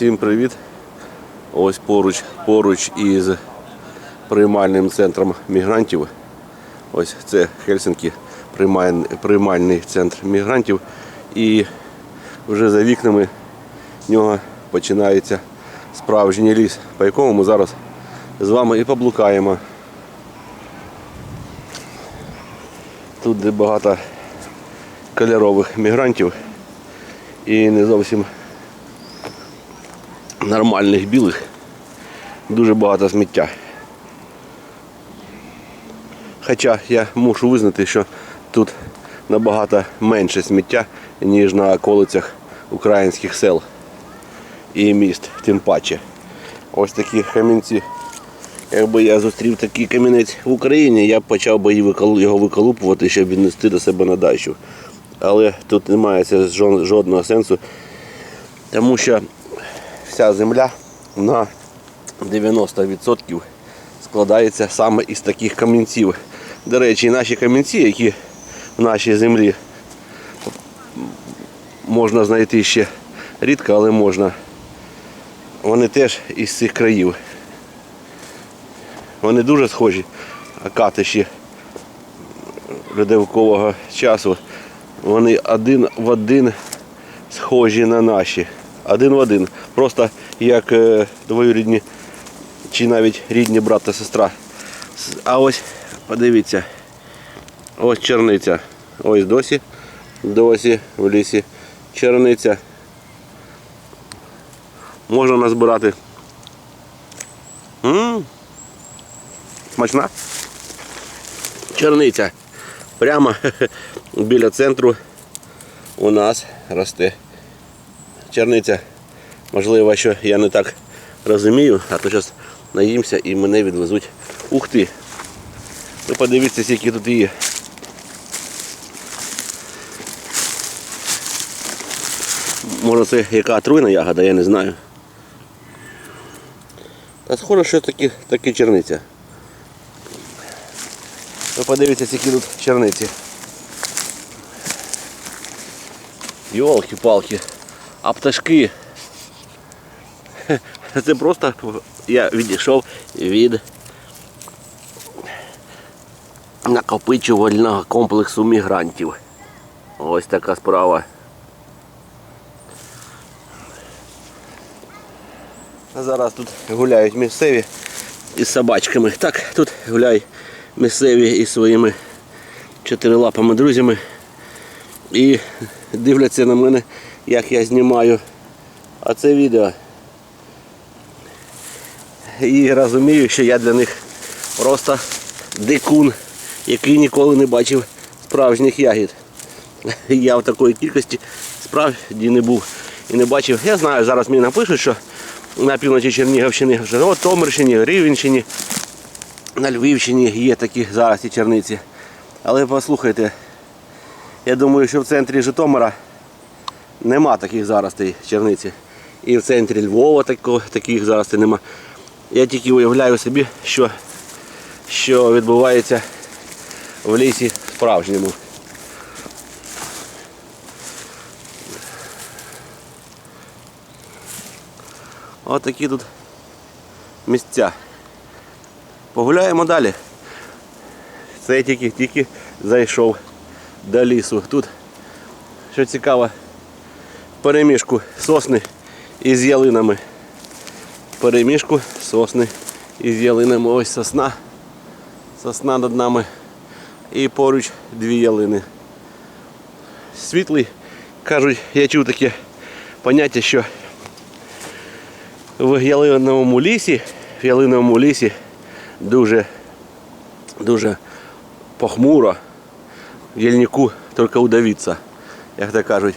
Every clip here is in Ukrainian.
Всім привіт! Ось поруч, поруч із приймальним центром мігрантів. Ось це Хельсинкі, приймальний, центр мігрантів. І вже за вікнами нього починається справжній ліс, по якому ми зараз з вами і поблукаємо. Тут де багато кольорових мігрантів і не зовсім нормальних білих. Дуже багато сміття. Хоча я мушу визнати, що тут набагато менше сміття, ніж на околицях українських сел і міст, тим паче. Ось такі камінці. Якби я зустрів такий камінець в Україні, я б почав би його виколупувати, щоб віднести до себе на дачу. Але тут немає жодного сенсу, тому що вся земля на 90% складається саме із таких камінців. До речі, наші камінці, які в нашій землі можна знайти ще рідко, але можна. Вони теж із цих країв. Вони дуже схожі, катиші льодовикового часу. Вони один в один схожі на наші. Один в один. Просто як е, двоюрідні чи навіть рідні брат та сестра. А ось подивіться. Ось черниця. Ось досі. Досі в лісі. Черниця. Можна назбирати. М, Смачна. Черниця. Прямо біля центру у нас росте черниця. Можливо, що я не так розумію, а то зараз наїмся і мене відвезуть. Ух ти! Ви подивіться, скільки тут є. Може це яка отруйна ягода, я не знаю. Та схоже, що такі, такі черниця. Ви подивіться, які тут черниці. Йолки-палки. А пташки. Це просто я відійшов від накопичувального комплексу мігрантів. Ось така справа. Зараз тут гуляють місцеві із собачками. Так, тут гуляють місцеві із своїми чотирилапими друзями. І дивляться на мене, як я знімаю. А це відео. І розумію, що я для них просто дикун, який ніколи не бачив справжніх ягід. Я в такої кількості справді не був і не бачив. Я знаю, зараз мені напишуть, що на півночі Чернігівщини, що от Томирщині, Рівенщині, на Львівщині є такі зараз і черниці. Але послухайте, я думаю, що в центрі Житомира нема таких заростей черниці. І в центрі Львова тако- таких заростей нема. Я тільки уявляю собі, що, що відбувається в лісі справжньому. Ось такі тут місця. Погуляємо далі. Це тільки, тільки зайшов до лісу. Тут, що цікаво, перемішку сосни із ялинами. Перемішку сосни із ялинами. Ось сосна. Сосна над нами. І поруч дві ялини. Світлий, кажуть, я чув таке поняття, що в ялиновому лісі, в ялиновому лісі дуже, дуже похмуро. В яльнику тільки удавиться, як то кажуть.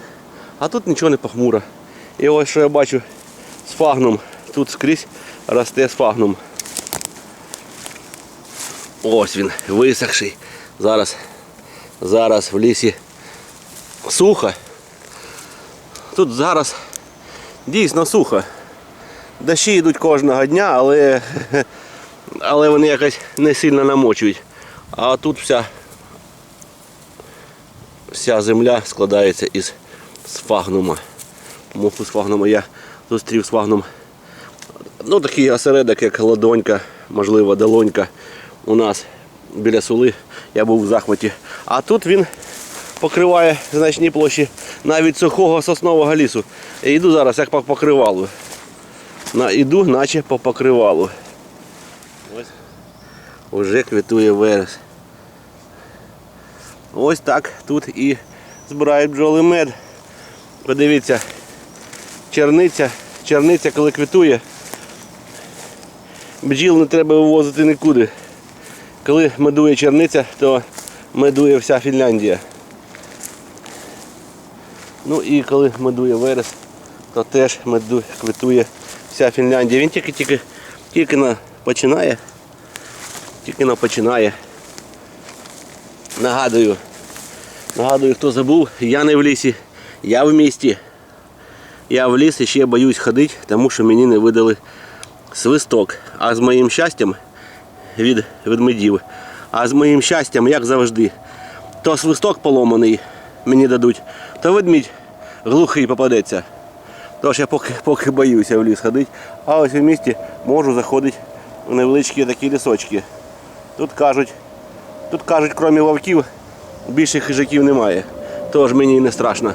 А тут нічого не похмуро. І ось що я бачу сфагнум. Тут скрізь росте сфагнум. Ось він, висохший. Зараз, зараз в лісі сухо. Тут зараз дійсно сухо. Дощі йдуть кожного дня, але, але вони якось не сильно намочують. А тут вся, вся земля складається із сфагнума. Моху сфагнума я зустрів з вагном. Ну, такий осередок, як ладонька, можливо, долонька у нас біля сули. Я був в захваті. А тут він покриває значні площі навіть сухого соснового лісу. Я йду зараз як по покривалу. На, іду, наче по покривалу. Ось уже квітує верес. Ось так тут і збирають бджоли мед. Подивіться, черниця, черниця, коли квітує, бджіл не треба вивозити нікуди. Коли медує черниця, то медує вся Фінляндія. Ну і коли медує верес, то теж меду, квітує вся Фінляндія. Він тільки-тільки тільки на починає. Тільки на починає. Нагадую, нагадую, хто забув, я не в лісі, я в місті. Я в ліс і ще боюсь ходити, тому що мені не видали свисток. А з моїм щастям від ведмедів. А з моїм щастям, як завжди, то свисток поломаний мені дадуть, то ведмідь глухий попадеться. Тож я поки, поки боюся в ліс ходити. А ось в місті можу заходити в невеличкі такі лісочки. Тут кажуть, тут кажуть, крім вовків, більше хижаків немає. Тож мені не страшно.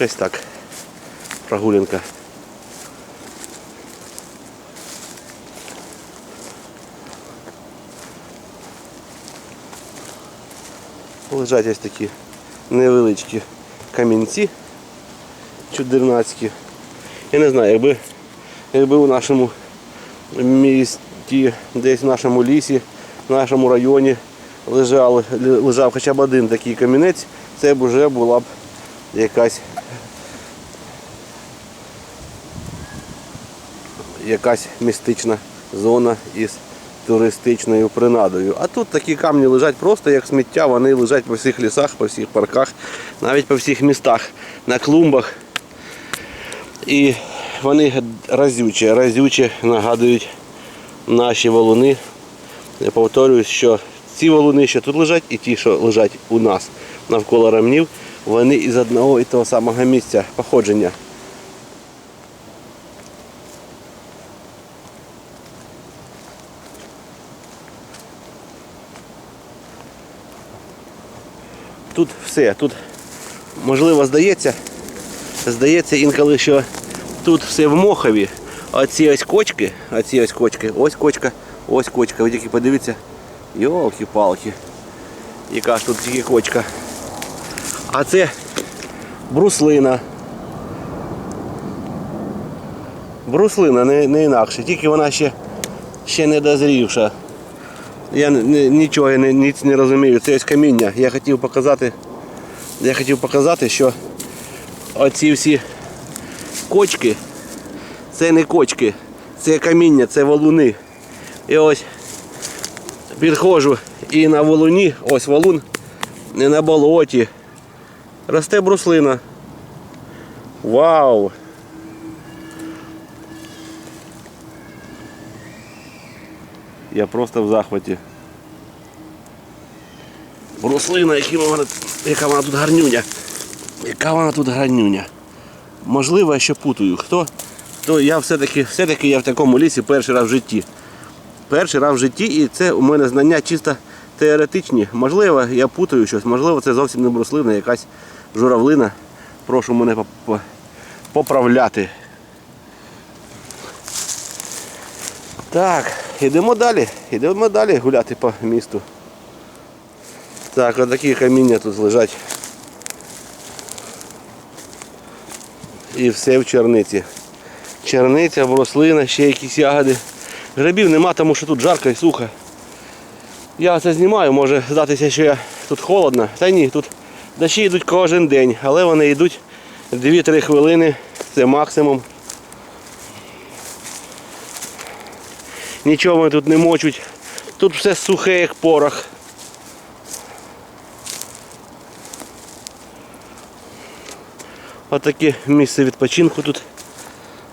Якось так. Прогулянка. Лежать ось такі невеличкі камінці чудернацькі. Я не знаю, якби, якби у нашому місті, десь в нашому лісі, в нашому районі лежав, лежав хоча б один такий камінець, це б вже була б якась якась містична зона із туристичною принадою. А тут такі камні лежать просто як сміття, вони лежать по всіх лісах, по всіх парках, навіть по всіх містах, на клумбах. І вони разючі, разючі нагадують наші валуни. Я повторюю, що ці валуни, що тут лежать, і ті, що лежать у нас навколо рамнів, вони із одного і того самого місця походження. Тут все, тут можливо здається, здається інколи, що тут все в мохові. Оці ось кочки, оці ось кочки, ось кочка, ось кочка. Ви тільки подивіться. Йолки-палки. Яка ж тут тільки кочка. А це бруслина. Бруслина не, не інакше, тільки вона ще, ще не дозрівша. Я нічого не, ніц не розумію. Це ось каміння. Я хотів показати, я хотів показати, що оці всі кочки, це не кочки, це каміння, це валуни. І ось підходжу і на валуні, ось валун, не на болоті. Росте бруслина. Вау! Я просто в захваті. Бруслина, яка вона тут гарнюня. Яка вона тут гарнюня. Можливо, я ще путаю. Хто? То я все-таки все-таки я в такому лісі перший раз в житті. Перший раз в житті і це у мене знання чисто теоретичні. Можливо, я путаю щось, можливо, це зовсім не бруслина, якась журавлина. Прошу мене поправляти. Так, йдемо далі. Йдемо далі гуляти по місту. Так, отакі каміння тут лежать. І все в черниці. Черниця, бруслина, ще якісь ягоди. Грибів нема, тому що тут жарко і сухо. Я це знімаю, може здатися, що я тут холодно. Та ні, тут дощі йдуть кожен день, але вони йдуть 2-3 хвилини, це максимум. Нічого вони тут не мочуть. Тут все сухе, як порох. Отаке місце відпочинку тут.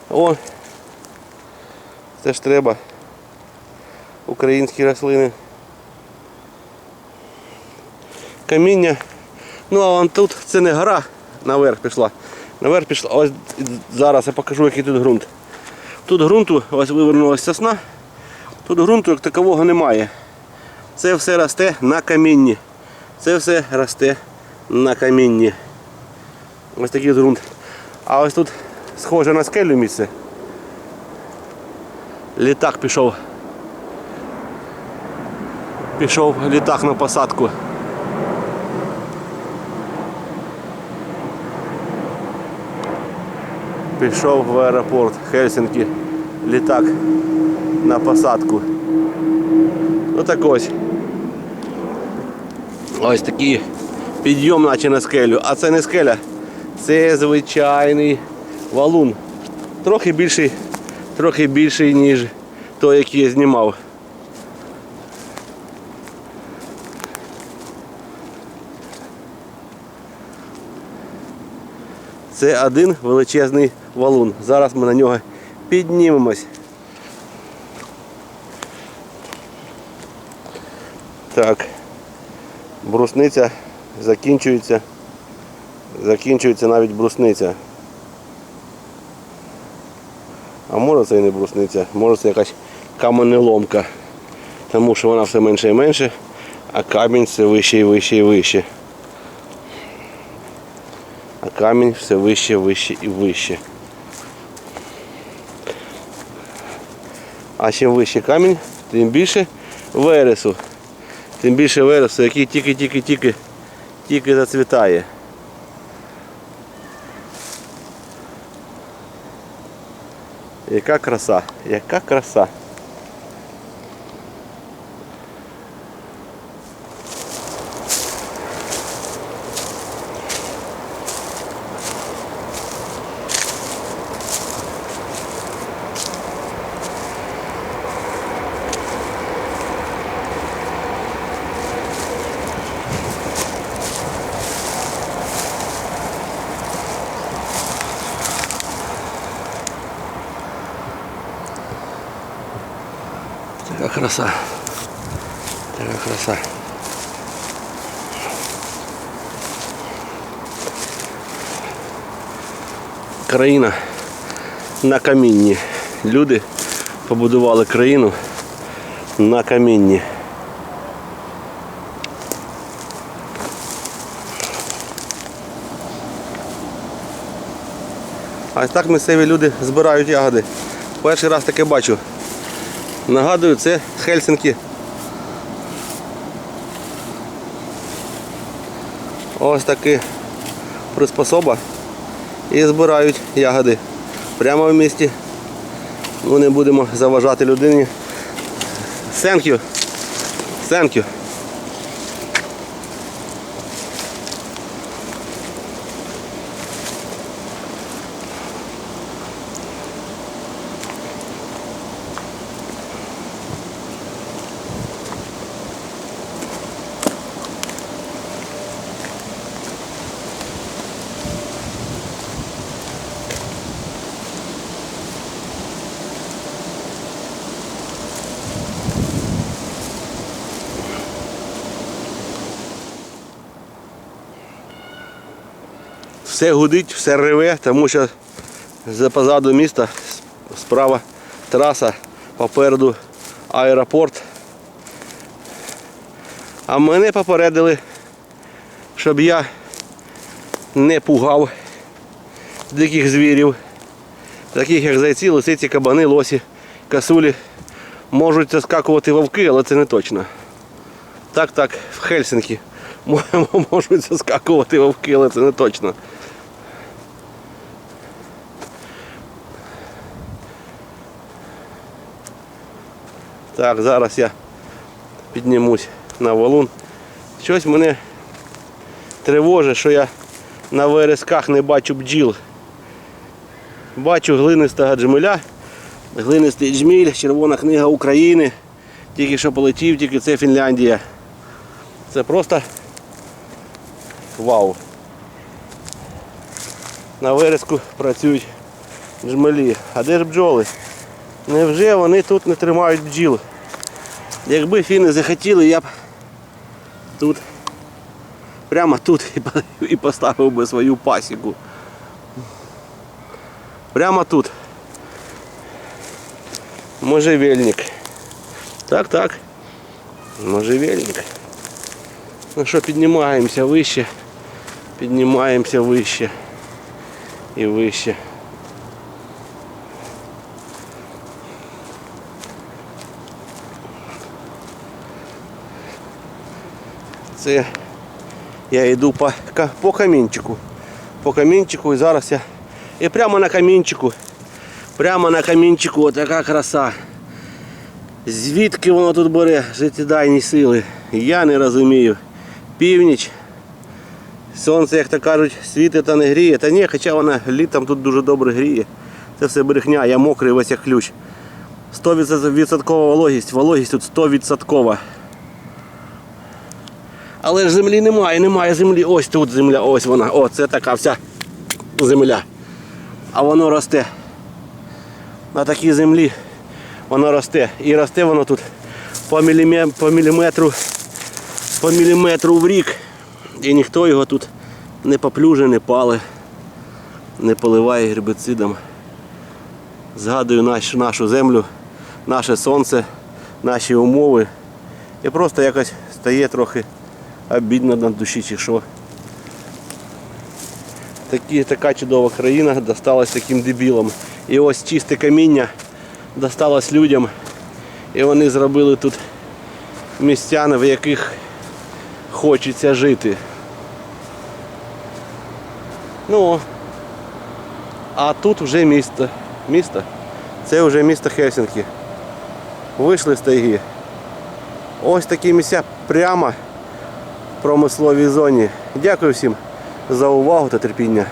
О! Це ж треба. Українські рослини. Каміння Ну а вон тут це не гора, наверх пішла. Наверх пішла. Ось зараз я покажу, який тут ґрунт. Тут ґрунту, ось вивернулася сосна. Тут ґрунту як такового немає. Це все росте на камінні. Це все росте на камінні. Ось такий ґрунт. А ось тут схоже на скелю місце. Літак пішов. Пішов літак на посадку. Пішов в аеропорт Хельсинки літак на посадку. Отак ось. Ось такий підйом наче на скелю. А це не скеля, це звичайний валун. Трохи більший, трохи більший, ніж той, який я знімав. Це один величезний валун. Зараз ми на нього піднімемось. Так. Брусниця закінчується. Закінчується навіть брусниця. А може це і не брусниця, може це якась каменеломка. Тому що вона все менше і менше, а камінь все вище і вище і вище. Камінь все вище, вище і вище. А чим вище камінь, тим більше вересу. Тим більше вересу, який тільки-тільки-тільки тільки зацвітає. Яка краса, яка краса. Така краса. Така краса. Країна на камінні. Люди побудували країну на камінні. А так місцеві люди збирають ягоди. Перший раз таке бачу. Нагадую, це Хельсинки. Ось таки приспособа. І збирають ягоди. Прямо в місті. Ну не будемо заважати людині. Thank you. Thank you. Все гудить, все реве, тому що за позаду міста справа траса, попереду аеропорт. А мене попередили, щоб я не пугав диких звірів, таких як зайці, лисиці, кабани, лосі, касулі. Можуть заскакувати вовки, але це не точно. Так, так, в Хельсинкі можуть заскакувати вовки, але це не точно. Так, зараз я піднімусь на валун. Щось мене тривожить, що я на вересках не бачу бджіл. Бачу глинистого джмеля, глинистий джміль, Червона книга України. Тільки що полетів, тільки це Фінляндія. Це просто вау. На вереску працюють джмелі. А де ж бджоли? Невже вони тут не тримають бджіл? Якби фіни захотіли, я б тут прямо тут і поставив би свою пасіку. Прямо тут. Можжевельник. Так, так. Можжевельник. Ну що, піднімаємося вище. Піднімаємося вище. І вище. Це я йду по, по камінчику. По камінчику і зараз я. І прямо на камінчику. Прямо на камінчику отака краса. Звідки воно тут бере життєдайні сили? Я не розумію. Північ. Сонце, як то кажуть, світить та не гріє. Та ні, хоча вона літом тут дуже добре гріє. Це все брехня, я мокрий весь як ключ. 100% вологість, вологість тут 100%. Але ж землі немає, немає землі. Ось тут земля, ось вона. О, це така вся земля. А воно росте. На такій землі воно росте. І росте воно тут по, міліме, по міліметру по міліметру в рік. І ніхто його тут не поплюже, не пале, не поливає гербицидом. Згадую наш, нашу землю, наше сонце, наші умови. І просто якось стає трохи обідно на душі чи що. Такі, така чудова країна досталась таким дебілам. І ось чисте каміння досталось людям. І вони зробили тут місця, в яких хочеться жити. Ну, а тут вже місто. Місто. Це вже місто Хельсінкі. Вийшли з тайги. Ось такі місця прямо промисловій зоні. Дякую всім за увагу та терпіння.